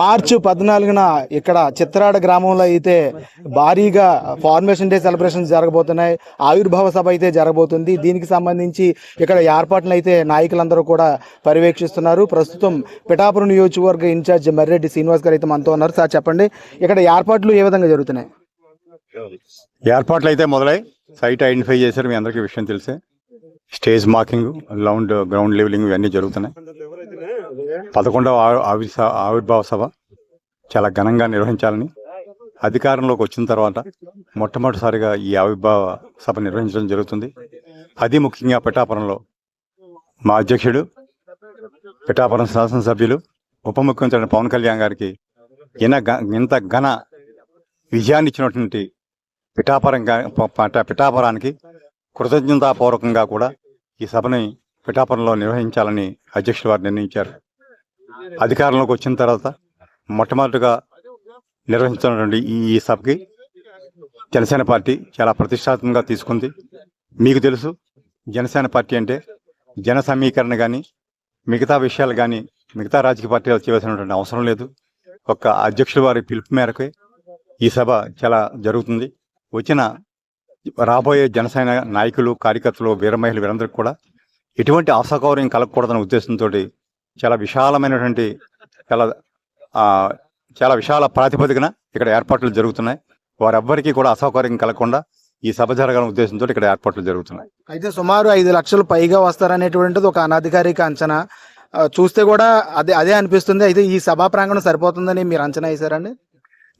మార్చి పద్నాలుగున ఇక్కడ చిత్రాడ గ్రామంలో అయితే భారీగా ఫార్మేషన్ డే సెలబ్రేషన్స్ జరగబోతున్నాయి. ఆవిర్భావ సభ అయితే జరగబోతుంది. దీనికి సంబంధించి ఇక్కడ ఏర్పాట్లు అయితే నాయకులందరూ కూడా పర్యవేక్షిస్తున్నారు. ప్రస్తుతం పిఠాపురం నియోజకవర్గ ఇన్ఛార్జ్ మర్రెడ్డి శ్రీనివాస్ గారు అయితే మనతో ఉన్నారు. సార్ చెప్పండి. ఇక్కడ ఏర్పాట్లు ఏ విధంగా జరుగుతున్నాయి? ఏర్పాట్లు అయితే మొదలై సైట్ ఐడెంటిఫై చేశారు. మీ అందరికీ విషయం తెలిసే. స్టేజ్ మార్కింగ్ లౌండ్ గ్రౌండ్ లెవెలింగ్ ఇవన్నీ జరుగుతున్నాయి. పదకొండవ ఆవి- ఆవిర్భావ సభ చాలా ఘనంగా నిర్వహించాలని అధికారంలోకి వచ్చిన తర్వాత మొట్టమొదటిసారిగా ఈ ఆవిర్భావ సభ నిర్వహించడం జరుగుతుంది. అది ముఖ్యంగా పిఠాపురంలో మా అధ్యక్షుడు పిఠాపురం శాసనసభ్యులు ఉప ముఖ్యమంత్రి పవన్ కళ్యాణ్ గారికి ఈయన గ- ఇంత ఘన విజయాన్ని ఇచ్చినటువంటి పిఠాపురం పిఠాపురానికి కృతజ్ఞతాపూర్వకంగా కూడా ఈ సభని పిఠాపురంలో నిర్వహించాలని అధ్యక్షుడు వారు నిర్ణయించారు. అధికారంలోకి వచ్చిన తర్వాత మొట్టమొదటిగా నిర్వహించినటువంటి ఈ సభకి జనసేన పార్టీ చాలా ప్రతిష్టాత్మకంగా తీసుకుంది. మీకు తెలుసు జనసేన పార్టీ అంటే జన సమీకరణ కానీ మిగతా విషయాలు కానీ మిగతా రాజకీయ పార్టీలు చేయవలసినటువంటి అవసరం లేదు. ఒక అధ్యక్షుల వారి పిలుపు మేరకు ఈ సభ చాలా జరుగుతుంది. వచ్చిన రాబోయే జనసేన నాయకులు కార్యకర్తలు వీరమహిళలు వీరందరికీ కూడా ఎటువంటి అసౌకర్యం కలగకూడదనే ఉద్దేశంతో చాలా విశాలమైనటువంటి చాలా చాలా విశాల ప్రాతిపదికన ఇక్కడ ఏర్పాట్లు జరుగుతున్నాయి. వారెవ్వరికీ కూడా అసౌకర్యం కలగకుండా ఈ సభ జరగాలనే ఉద్దేశంతో ఇక్కడ ఏర్పాట్లు జరుగుతున్నాయి. అయితే సుమారు ఐదు లక్షలు పైగా వస్తారనేటువంటిది ఒక అనధికారిక అంచనా. చూస్తే కూడా అదే అదే అనిపిస్తుంది. అయితే ఈ సభా ప్రాంగణం సరిపోతుందని మీరు అంచనా వేశారండి?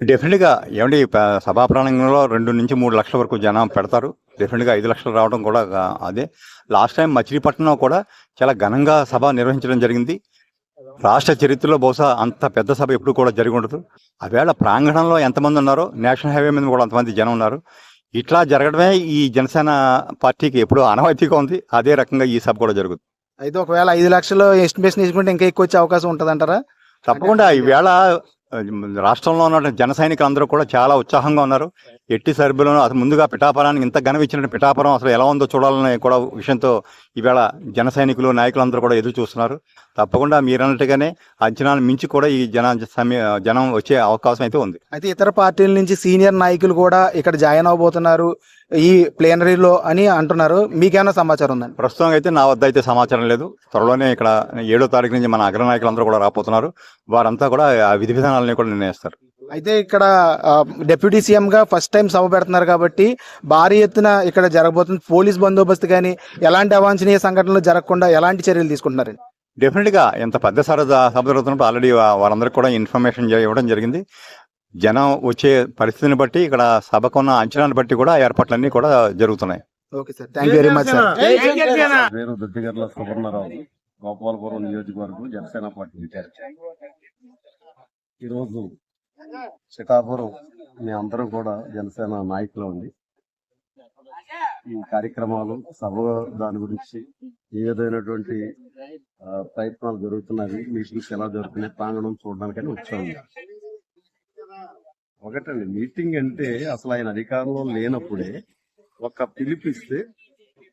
డెఫినెట్గా ఏమండి ప- సభా ప్రాంగణంలో రెండు నుంచి మూడు లక్షల వరకు జనం పెడతారు. డెఫినెట్గా ఐదు లక్షలు రావడం కూడా అదే. లాస్ట్ టైం మచిలీపట్నం కూడా చాలా ఘనంగా సభ నిర్వహించడం జరిగింది. రాష్ట్ర చరిత్రలో బహుశా అంత పెద్ద సభ ఎప్పుడు కూడా జరిగి ఉండదు. ఆవేళ ప్రాంగణంలో ఎంతమంది ఉన్నారో నేషనల్ హైవే మీద కూడా అంతమంది జనం ఉన్నారు. ఇట్లా జరగడమే ఈ జనసేన పార్టీకి ఎప్పుడూ అనవాయితీగా ఉంది. అదే రకంగా ఈ సభ కూడా జరుగుతుంది. అయితే ఒకవేళ ఐదు లక్షలు ఎస్టిమేషన్ తీసుకుంటే ఇంకా ఎక్కువ వచ్చే అవకాశం ఉంటుందంటారా? తప్పకుండా. ఈవేళ రాష్ట్రంలో ఉన్న జన సైనికులు అందరూ కూడా చాలా ఉత్సాహంగా ఉన్నారు. ఎట్టి సర్భ్యులను అసలు ముందుగా పిఠాపురానికి ఇంత ఘనం ఇచ్చిన పిఠాపురం అసలు ఎలా ఉందో చూడాలనే కూడా విషయంతో ఈవేళ జన సైనికులు నాయకులందరూ కూడా ఎదురు చూస్తున్నారు. తప్పకుండా మీరన్నట్టుగానే అంచనాలు మించి కూడా ఈ జన సమయ జనం వచ్చే అవకాశం అయితే ఉంది. అయితే ఇతర పార్టీల నుంచి సీనియర్ నాయకులు కూడా ఇక్కడ జాయిన్ అవబోతున్నారు ఈ ప్లేనరీలో అని అంటున్నారు. మీకేమైనా సమాచారం ఉందండి? ప్రస్తుతం అయితే నా వద్ద అయితే సమాచారం లేదు. త్వరలోనే ఇక్కడ ఏడో తారీఖు నుంచి మన అగ్ర నాయకులందరూ కూడా రాబోతున్నారు. వారంతా కూడా ఆ విధి విధానాలని కూడా నిర్ణయిస్తారు. అయితే ఇక్కడ డిప్యూటీ సీఎం గా ఫస్ట్ టైం సభ పెడుతున్నారు కాబట్టి భారీ ఎత్తున ఇక్కడ జరగబోతుంది పోలీస్ బందోబస్తు కానీ ఎలాంటి అవాంఛనీయ సంఘటనలు జరగకుండా ఎలాంటి చర్యలు తీసుకుంటున్నారండి? డెఫినెట్గా ఎంత పెద్ద సర సభ జరుగుతున్నప్పుడు ఆల్రెడీ వారందరికీ కూడా ఇన్ఫర్మేషన్ ఇవ్వడం జరిగింది. జనం వచ్చే పరిస్థితిని బట్టి ఇక్కడ సభకు ఉన్న అంచనాన్ని బట్టి కూడా ఏర్పాట్లన్నీ కూడా జరుగుతున్నాయి. Okay sir. Thank you very much sir పేరు దొద్దిగర్ల సువర్ణరావు గోపాలపురం నియోజకవర్గం జనసేన పార్టీ. ఈరోజు చిటాపురం మీ అందరం కూడా జనసేన నాయకులు ఉంది ఈ కార్యక్రమాలు సభ దాని గురించి ఏ విధమైనటువంటి ప్రయత్నాలు జరుగుతున్నాయి మీటింగ్స్ ఎలా జరుగుతున్నాయి ప్రాంగణం చూడడానికని వచ్చాము ఒకటండి మీటింగ్ అంటే అసలు ఆయన అధికారంలో లేనప్పుడే ఒక పిలిపిస్తే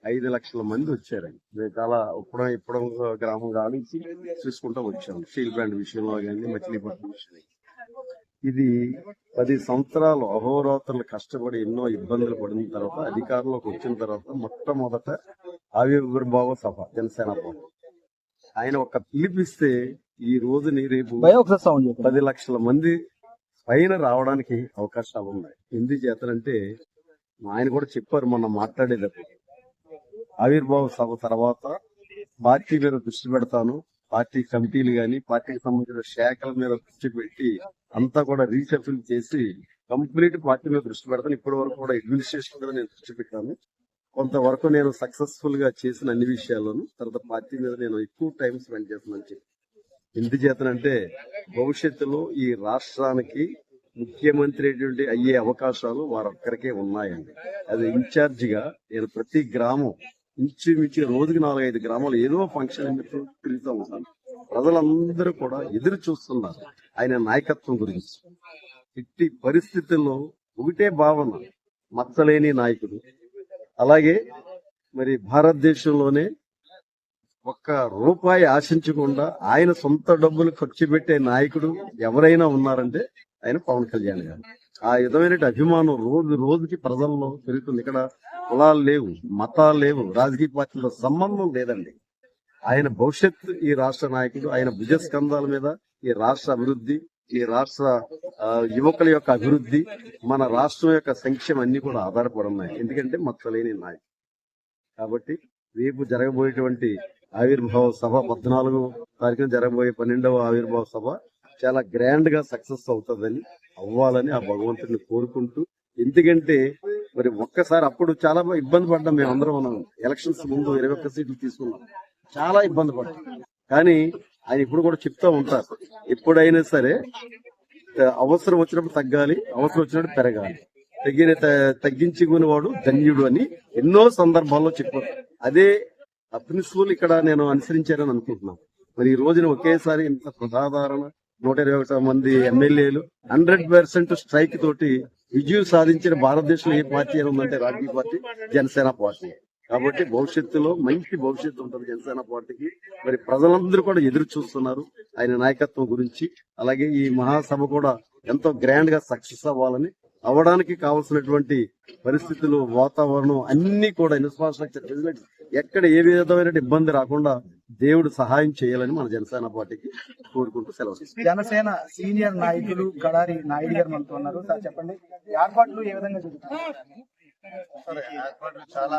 ఐదు లక్షల మంది వచ్చారండి. మేము చాలా ఇప్పుడు ఇప్పుడు గ్రామం కానించి చూసుకుంటూ వచ్చాము స్టీల్ ప్లాంట్ విషయంలో కానీ మచిలీపట్నం విషయంలో ఇది పది సంవత్సరాలు అహోరాత్రులు కష్టపడి ఎన్నో ఇబ్బందులు పడిన తర్వాత అధికారంలోకి వచ్చిన తర్వాత మొట్టమొదట ఆవిర్భావ సభ జనసేన పార్టీ ఆయన ఒక పిలిపిస్తే ఈ రోజుని రేపు పది లక్షల మంది పైన రావడానికి అవకాశాలు ఉన్నాయి. ఎందుచేతనంటే ఆయన కూడా చెప్పారు మొన్న మాట్లాడేటప్పుడు. ఆవిర్భావ సభ తర్వాత పార్టీ మీద దృష్టి పెడతాను. పార్టీ కమిటీలు గాని పార్టీకి సంబంధించిన శాఖల మీద దృష్టి పెట్టి అంతా కూడా రీషఫిల్ చేసి కంప్లీట్ పార్టీ మీద దృష్టి పెడతాను. ఇప్పటి వరకు కూడా అడ్మినిస్ట్రేషన్ మీద నేను దృష్టి పెట్టాను. కొంతవరకు నేను సక్సెస్ఫుల్గా చేసిన అన్ని విషయాల్లోనూ తర్వాత పార్టీ మీద నేను ఎక్కువ టైం స్పెండ్ చేస్తున్నాను చెప్పి. ఎందుచేతనంటే భవిష్యత్తులో ఈ రాష్ట్రానికి ముఖ్యమంత్రి అయ్యే అవకాశాలు వారొక్కరికే ఉన్నాయండి. అది ఇన్ఛార్జిగా నేను ప్రతి గ్రామం ఇంచుమించు రోజుకి నాలుగైదు గ్రామాలు ఏదో ఫంక్షన్ పిలుస్తూ ఉంటాను ప్రజలందరూ కూడా ఎదురు చూస్తున్నారు ఆయన నాయకత్వం గురించి. ఇట్టి పరిస్థితుల్లో ఒకటే భావన మచ్చలేని నాయకుడు. అలాగే మరి భారతదేశంలోనే ఒక్క రూపాయి ఆశించకుండా ఆయన సొంత డబ్బులు ఖర్చు పెట్టే నాయకుడు ఎవరైనా ఉన్నారంటే ఆయన పవన్ కళ్యాణ్ గారు. ఆ విధమైన అభిమానం రోజు రోజుకి ప్రజల్లో పెరుగుతుంది. ఇక్కడ కులాలు లేవు మతాలు లేవు రాజకీయ పార్టీల సంబంధం లేదండి. ఆయన భవిష్యత్తు ఈ రాష్ట్ర నాయకుడు ఆయన భుజస్కంధాల మీద ఈ రాష్ట్ర అభివృద్ధి ఈ రాష్ట్ర ఆ, యువకుల యొక్క అభివృద్ధి మన రాష్ట్రం యొక్క సంక్షేమం అన్ని కూడా ఆధారపడి ఉన్నాయి. ఎందుకంటే మత్తలేని నాయకుడు. కాబట్టి రేపు జరగబోయేటువంటి ఆవిర్భావ సభ పద్నాలుగు తారీఖున జరగబోయే పన్నెండవ ఆవిర్భావ సభ చాలా గ్రాండ్గా సక్సెస్ అవుతుందని అవ్వాలని ఆ భగవంతుడిని కోరుకుంటూ ఎందుకంటే మరి ఒక్కసారి అప్పుడు చాలా ఇబ్బంది పడ్డాం మేము అందరం మనం. ఎలక్షన్స్ ముందు ఇరవై ఒక్క సీట్లు తీసుకున్నాం. చాలా ఇబ్బంది పడ్డాం. కానీ ఆయన ఇప్పుడు కూడా చెప్తా ఉంటారు ఎప్పుడైనా సరే అవసరం వచ్చినప్పుడు తగ్గాలి అవసరం వచ్చినప్పుడు పెరగాలి. తగ్గిన త- తగ్గించుకునేవాడు ధన్యుడు అని ఎన్నో సందర్భాల్లో చెప్పారు. అదే ఆ ప్రిన్సిపల్ ఇక్కడ నేను అనుసరించారని అనుకుంటున్నాను. మరి ఈ రోజున ఒకేసారి ఇంత ప్రజాదరణ నూట ఇరవై మంది ఎమ్మెల్యేలు హండ్రెడ్ పర్సెంట్ స్ట్రైక్ తోటి విజయం సాధించిన భారతదేశంలో ఏ పార్టీ అని ఉందంటే రాజకీయ పార్టీ జనసేన పార్టీ. కాబట్టి భవిష్యత్తులో మంచి భవిష్యత్తు ఉంటుంది జనసేన పార్టీకి. మరి ప్రజలందరూ కూడా ఎదురు చూస్తున్నారు ఆయన నాయకత్వం గురించి. అలాగే ఈ మహాసభ కూడా ఎంతో గ్రాండ్గా సక్సెస్ అవ్వాలని అవ్వడానికి కావాల్సినటువంటి పరిస్థితులు వాతావరణం అన్ని కూడా ఇన్ఫ్రాస్ట్రక్చర్ ఫెసిలిటీస్ ఎక్కడ ఏ విధమైన ఇబ్బంది రాకుండా దేవుడు సహాయం చేయాలని మన జనసేన పార్టీకి కోరుకుంటూ సెలవు. జనసేన సీనియర్ నాయకులు కడారి నాయుడు గారు మనతో ఉన్నారు. సార్ చెప్పండి. ఏర్పాట్లు ఏ విధంగా సరే ఏర్పాట్లు చాలా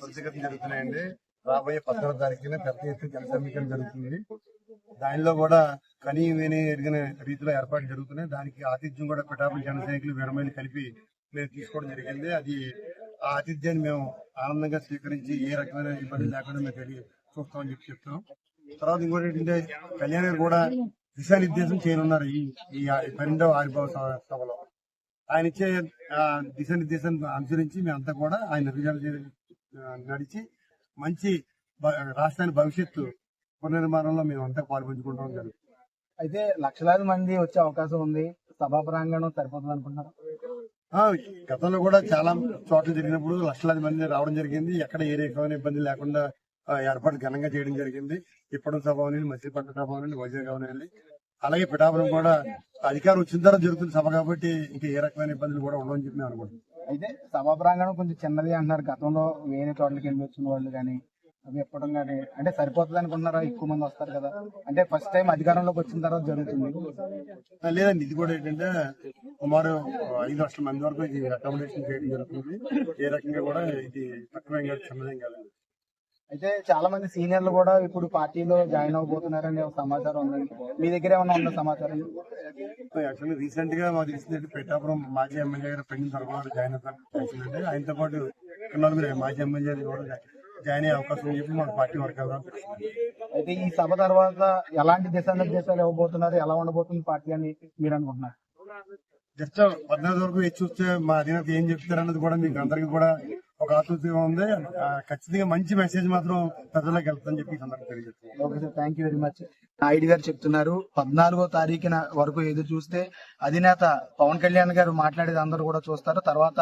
త్వరితగతిన జరుగుతున్నాయండి. రాబోయే పద్నాలుగు తారీఖున పెద్ద ఎత్తున జన సమీకరణ జరుగుతుంది. దానిలో కూడా కనీ విని ఎరిగిన రీతిలో ఏర్పాట్లు జరుగుతున్నాయి. దానికి ఆతిథ్యం కూడా పిఠాపురం జన సైనికులు వీరమైలు కలిపి మేము తీసుకోవడం జరిగింది. అది ఆ ఆతిథ్యాన్ని మేము ఆనందంగా స్వీకరించి ఏ రకమైన ఇబ్బంది లేకుండా మేము చూస్తామని చెప్పి చెప్తాం తర్వాత ఇంకోటి ఏంటంటే కళ్యాణ్ గారు కూడా దిశానిర్దేశం చేయనున్నారు ఈ ఈ పన్నెండవ ఆవిర్భావ సభ- సభలో. ఆయన ఇచ్చే దిశానిర్దేశం అనుసరించి మేమంతా కూడా ఆయన నడిచి మంచి రాష్ట్రానికి భవిష్యత్తు పునర్నిర్మాణంలో మేమంతా పాల్పంచుకుంటాం జరుగుతుంది. అయితే లక్షలాది మంది వచ్చే అవకాశం ఉంది. సభా ప్రాంగణం సరిపోతుంది అనుకుంటున్నారు? ఆ, గతంలో కూడా చాలా చోట్ల జరిగినప్పుడు లక్షలాది మంది రావడం జరిగింది. ఎక్కడ ఏ రకమైన ఇబ్బంది లేకుండా ఏర్పాటు ఘనంగా చేయడం జరిగింది. ఇప్పటి సభ అవనండి మత్స్యపట్నం సభ వైజాగ్ అలాగే పిఠాపురం కూడా అధికారం వచ్చిన తర్వాత జరుగుతున్న సభ కాబట్టి ఇంకా ఏ రకమైన ఇబ్బందులు కూడా ఉండవని చెప్పి మేము అనుకుంటున్నాం. అయితే సభా ప్రాంగణం కొంచెం చిన్నది అంటున్నారు. గతంలో వేరే చోట్లకి వెళ్ళి వచ్చిన వాళ్ళు కానీ అవి ఎప్పడం కానీ అంటే సరిపోతుంది అనుకుంటున్నారా? ఎక్కువ మంది వస్తారు కదా. అంటే ఫస్ట్ టైం అధికారంలోకి వచ్చిన తర్వాత జరుగుతుంది. లేదండి ఇది కూడా ఏంటంటే సుమారు ఐదు లక్షల మంది వరకు ఇది అకామిడేషన్ చేయడం జరుగుతుంది. ఏ రకంగా కూడా ఇది తక్కువేం కాదు చిన్నదేం కాదు. అయితే చాలా మంది సీనియర్లు కూడా ఇప్పుడు పార్టీలో జాయిన్ అవబోతున్నారనే ఒక సమాచారం ఉంది మీ దగ్గర ఏమైనా ఉన్న సమాచారం? యాక్చువల్లీ రీసెంట్గా మాకు తెలిసిందంటే పెట్టాపురం మాజీ ఎమ్మెల్యే గారు పెళ్ళి తర్వాత జాయిన్ అవుతారు ఆయనతో పాటు నలుగురు మాజీ ఎమ్మెల్యే కూడా జాయిన్ అయ్యే అవకాశం ఉంది చెప్పి మన పార్టీ వర్గాలు అయితే ఈ సభ తర్వాత ఎలాంటి దిశానిర్దేశాలు ఇవ్వబోతున్నారు ఎలా ఉండబోతుంది పార్టీ అని మీరు అనుకుంటున్నారు? జస్ట్ పద్నాలుగు వరకు చూస్తే మా అధినేత ఏం చెప్తారు అన్నది కూడా మీకు అందరికీ కూడా ఒక ఆతృతగా ఉంది. ఖచ్చితంగా మంచి మెసేజ్ మాత్రం ప్రజలకు వెళ్తుందని చెప్పి సందర్భంగా sir thank you very much Naidu గారు చెప్తున్నారు పద్నాలుగో తారీఖున వరకు ఎదురు చూస్తే అధినేత పవన్ కళ్యాణ్ గారు మాట్లాడేది అందరూ కూడా చూస్తారు. తర్వాత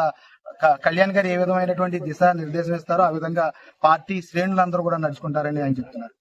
కళ్యాణ్ గారు ఏ విధమైనటువంటి దిశ నిర్దేశం ఇస్తారో ఆ విధంగా పార్టీ శ్రేణులందరూ కూడా నడుచుకుంటారని ఆయన చెప్తున్నారు.